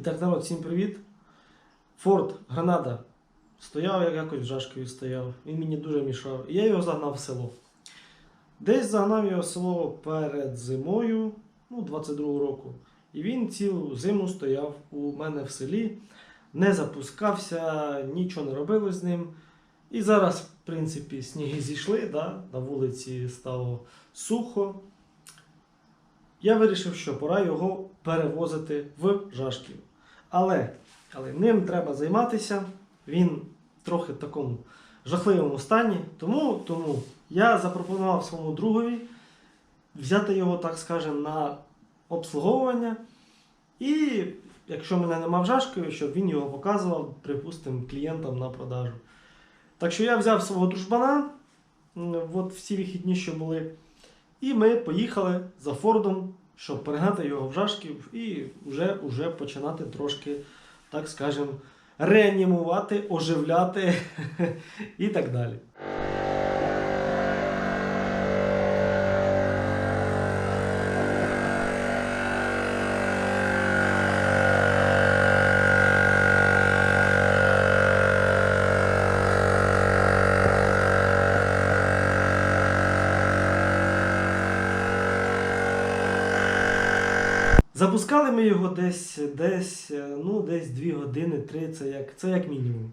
І так, народ, всім привіт. Форд Гранада стояв, як якось жашкою стояв. Він мені дуже мішав. І я його загнав в село. Десь загнав його в село перед зимою, ну, 22-го року. І він цілу зиму стояв у мене в селі, не запускався, нічого не робили з ним. І зараз, в принципі, сніги зійшли, да? на вулиці стало сухо. Я вирішив, що пора його перевозити в Жашків. Але, але ним треба займатися. Він трохи в такому жахливому стані. Тому, тому я запропонував своєму другові взяти його, так скажемо, на обслуговування. І якщо мене нема в Жашкові, щоб він його показував, припустимо, клієнтам на продажу. Так що я взяв свого дружбана, от всі вихідні, що були. І ми поїхали за Фордом, щоб перегнати його в Жашків і вже, вже починати трошки, так скажемо, реанімувати, оживляти і так далі. Запускали ми його десь, десь, е, ну, десь 2 години, 3, це як, це як мінімум.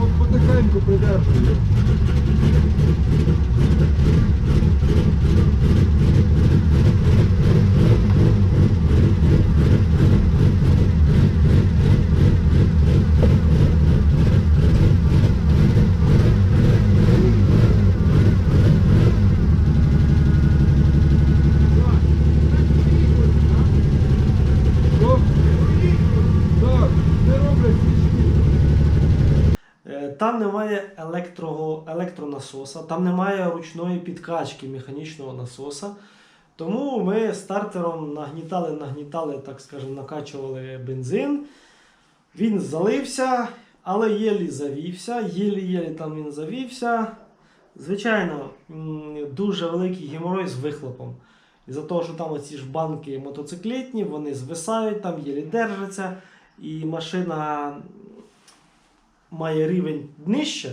От потихеньку придержує. Що? Так, не роблять свічки. Е, Там немає електро, електронасоса, там немає ручної підкачки механічного насоса. Тому ми стартером нагнітали, нагнітали, так скажемо, накачували бензин. Він залився, але єлі завівся, єлі-єлі там він завівся. Звичайно, дуже великий геморой з вихлопом. Із-за того, що там оці ж банки мотоциклетні, вони звисають, там єлі держаться, і машина має рівень нижче,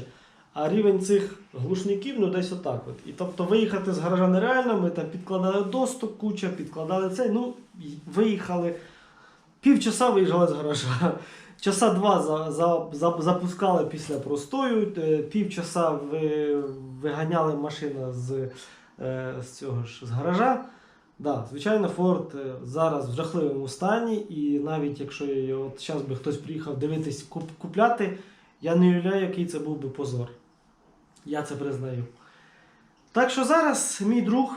а рівень цих глушників ну десь отак. От. І тобто виїхати з гаража нереально, ми там підкладали доступ, куча, підкладали цей, ну, виїхали. Півчаса виїжджали з гаража. Часа два за, за, за, запускали після простою, е, півчаса ви, виганяли машину з, е, з цього ж з гаража. Да, звичайно, Форд е, зараз в жахливому стані, і навіть якщо от зараз би хтось приїхав дивитись куп, купляти, я не уявляю, який це був би позор. Я це признаю. Так що зараз мій друг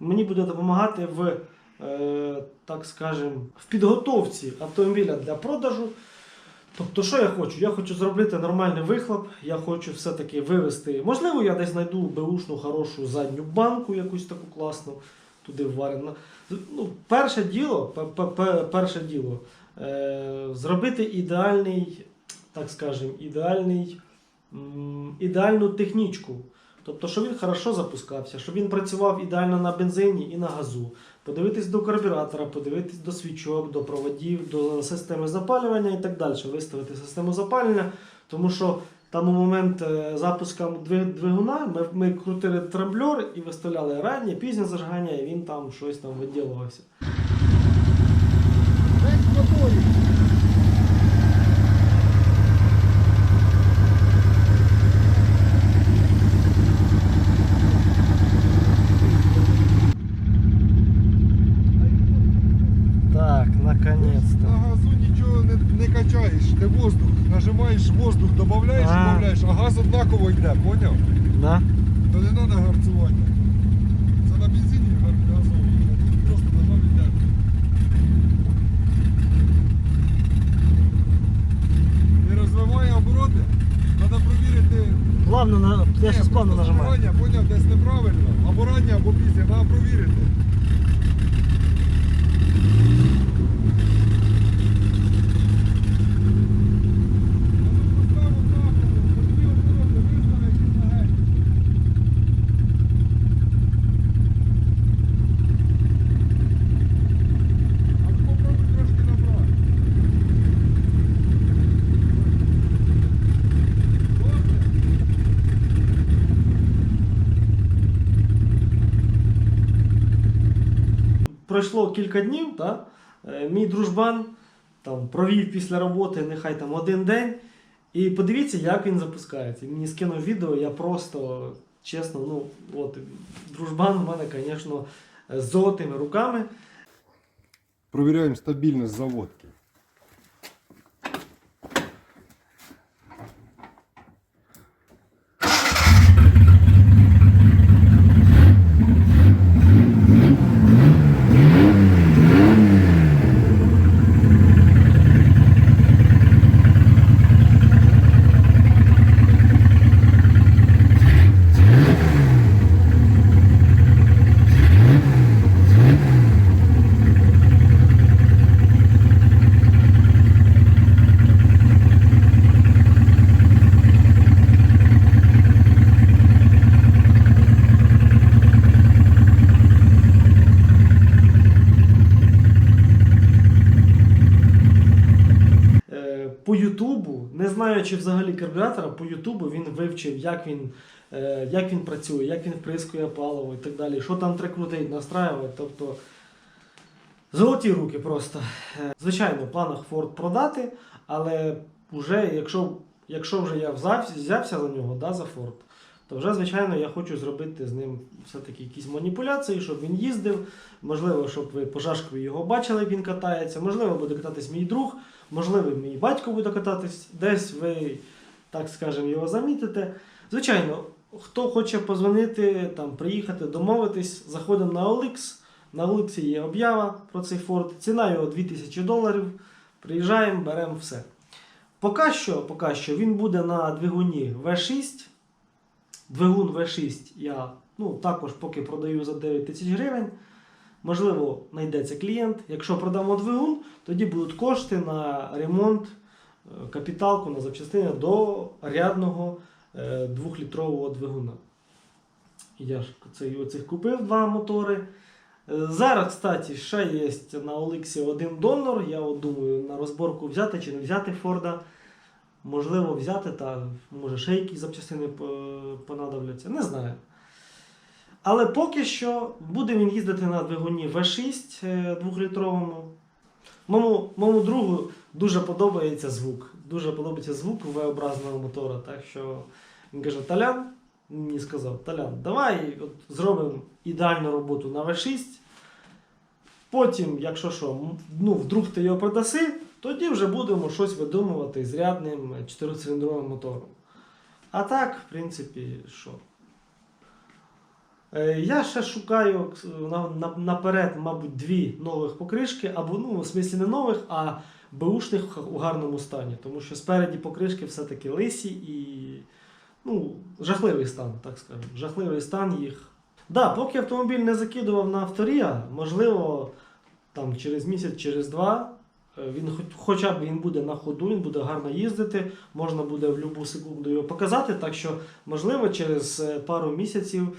мені буде допомагати в, е, так скажем, в підготовці автомобіля для продажу. Тобто, що я хочу? Я хочу зробити нормальний вихлоп, я хочу все-таки вивести. Можливо, я десь знайду беушну хорошу задню банку, якусь таку класну, туди вварено. Ну, перше діло, пе- пе- пе- перше діло е, зробити ідеальний, так скажем, ідеальний, ідеальну технічку. Тобто, щоб він хорошо запускався, щоб він працював ідеально на бензині і на газу. Подивитись до карбюратора, подивитись до свічок, до проводів, до системи запалювання і так далі. Виставити систему запалення, тому що там у момент е, запуску двигуна ми, ми крутили трамблер і виставляли раннє, пізнє зажигання, і він там щось там виділувався. Весь моторі. Так, наконец-то. На газу нічого не, не качаєш, ти воздух. Нажимаєш воздух, додаєш, А. додаєш, а газ однаково йде, поняв? Да? То не треба гарцування. Це на бензині гар- газовий, а тут просто нажав йде. Не розвиває обороти, треба провірити. Плавно, на... я Ні, зараз плавно просто нажимаю. зажигання, Поняв, десь неправильно. Або або пізня, треба провірити. Пройшло кілька днів, та, е, мій дружбан там, провів після роботи нехай там один день. І подивіться, як він запускається. Мені скинув відео, я просто, чесно, ну, от, дружбан у мене, звісно, з золотими руками. Провіряємо стабільність заводки. Е, по Ютубу, не знаючи взагалі карбюратора, по Ютубу він вивчив, як він, е, як він працює, як він вприскує паливо і так далі, що там треба крутити, настраювати. Тобто золоті руки просто. Е, Звичайно, в планах Ford продати, але вже, якщо, якщо вже я взявся, за нього, да, за Ford, то вже, звичайно, я хочу зробити з ним все-таки якісь маніпуляції, щоб він їздив. Можливо, щоб ви по Жашкові його бачили, як він катається. Можливо, буде кататись мій друг. Можливо, мій батько буде кататись, десь ви, так скажемо, його замітите. Звичайно, хто хоче позвонити, там, приїхати, домовитись, заходимо на OLX. На OLX є об'ява про цей Ford. Ціна його 2000 доларів. Приїжджаємо, беремо все. Поки що, поки що він буде на двигуні V6. Двигун V6 я ну, також поки продаю за 9 тисяч гривень. Можливо, знайдеться клієнт. Якщо продамо двигун, тоді будуть кошти на ремонт, е, капіталку на запчастини до рядного е, 2-літрового двигуна. Я ж оцих купив два мотори. Е, Зараз, кстати, ще є на Олексі один донор. Я от думаю на розборку взяти чи не взяти Форда. Можливо, взяти, та може ще якісь запчастини понадобляться. Не знаю. Але поки що буде він їздити на двигуні V6 е, 2-літровому. Моєму, моєму другу дуже подобається звук. Дуже подобається звук V-образного мотора. Так що він каже: Талян, мені сказав, Талян, давай от, зробимо ідеальну роботу на V6. Потім, якщо що, ну, вдруг ти його продаси, тоді вже будемо щось видумувати з рядним 4-циліндровим мотором. А так, в принципі, що? Е, Я ще шукаю на, наперед, мабуть, дві нових покришки, або ну, в смислі не нових, а беушних у гарному стані. Тому що спереді покришки все-таки лисі і ну, жахливий стан, так скажемо. Жахливий стан їх. Да, поки автомобіль не закидував на авторія, можливо, там через місяць, через два. е, Він хоча б він буде на ходу, він буде гарно їздити, можна буде в будь-яку секунду його показати. Так що, можливо, через е, пару місяців е,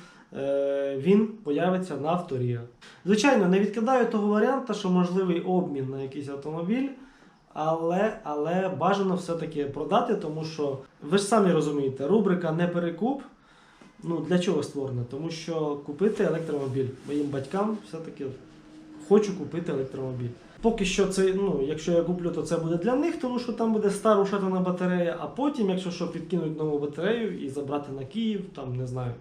він появиться на авторія. Звичайно, не відкидаю того варіанта, що можливий обмін на якийсь автомобіль, але, але бажано все-таки продати, тому що ви ж самі розумієте, рубрика не перекуп. Ну, для чого створена? Тому що купити електромобіль моїм батькам все-таки хочу купити електромобіль. Поки що це, ну, якщо я куплю, то це буде для них, тому що там буде стара ушатана батарея, а потім, якщо що, підкинуть нову батарею і забрати на Київ, там не знаю,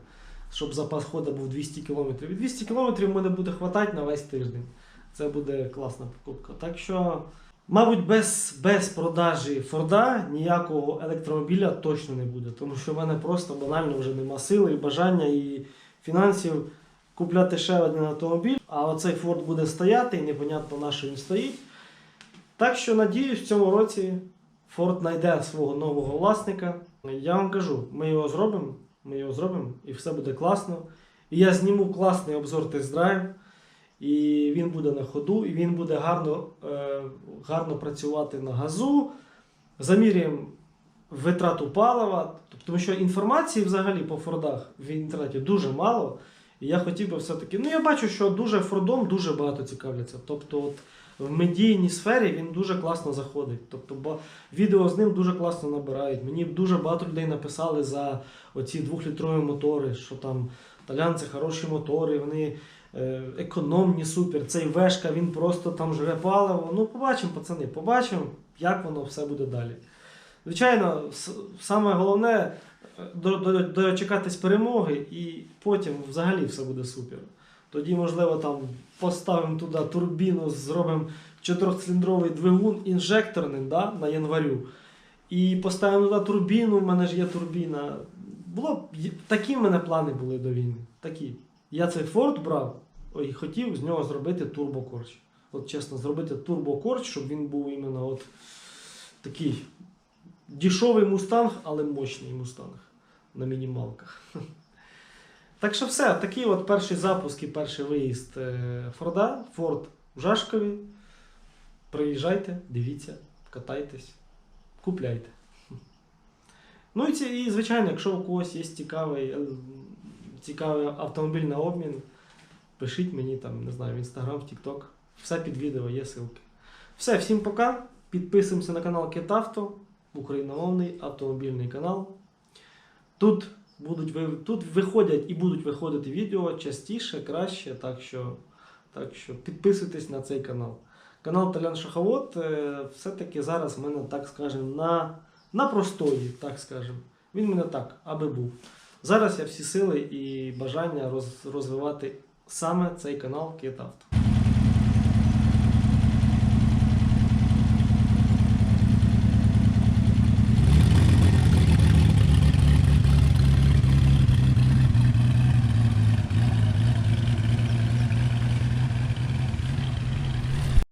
щоб запас ходу був 200 км. І 200 км мене буде хватати на весь тиждень. Це буде класна покупка. Так що, мабуть, без, без продажі Форда ніякого електромобіля точно не буде, тому що в мене просто банально вже нема сили і бажання і фінансів купляти ще один автомобіль, а оцей Форд буде стояти і непонятно на що він стоїть. Так що надіюсь, в цьому році Форд знайде свого нового власника. Я вам кажу, ми його зробимо, ми його зробимо і все буде класно. І я зніму класний обзор тест-драйв, і він буде на ходу, і він буде гарно, е, гарно працювати на газу. Заміряємо витрату палива, тобто, тому що інформації взагалі по Фордах в інтернеті дуже мало. І я хотів би все-таки. Ну, я бачу, що дуже Фордом дуже багато цікавляться. Тобто, от в медійній сфері він дуже класно заходить. Тобто, ба- відео з ним дуже класно набирають. Мені дуже багато людей написали за оці двохлітрові мотори, що там Талян це хороші мотори, вони е, економні супер. Цей вешка він просто там жре паливо. Ну, побачимо, пацани, побачимо, як воно все буде далі. Звичайно, саме головне е, до- до- дочекатись перемоги, і потім взагалі все буде супер. Тоді, можливо, там поставимо туди турбіну, зробимо чотирьохциліндровий двигун інжекторний да, на январю. І поставимо туди турбіну, в мене ж є турбіна. Було такі в мене плани були до війни. Такі. Я цей Форд брав і хотів з нього зробити турбокорч. От чесно, зробити турбокорч, щоб він був іменно от такий дешевий мустанг, але мощний мустанг на мінімалках. Так що все, такий от перший запуск і перший виїзд е, Форда, Форд в Жашкові. Приїжджайте, дивіться, катайтесь, купляйте. Ну і, звичайно, якщо у когось є цікавий, е, цікавий автомобіль на обмін, пишіть мені там, не знаю, в Інстаграм, в Тікток. Все під відео є ссылки. Все, всім пока. Підписуємося на канал Китавто, україномовний автомобільний канал. Тут, будуть, тут виходять і будуть виходити відео частіше, краще, так що, так що підписуйтесь на цей канал. Канал Талян Шаховод е, все-таки зараз в мене, так скажемо, на, на простої, так скажемо. Він мене так, аби був. Зараз я всі сили і бажання роз, розвивати саме цей канал Китавто.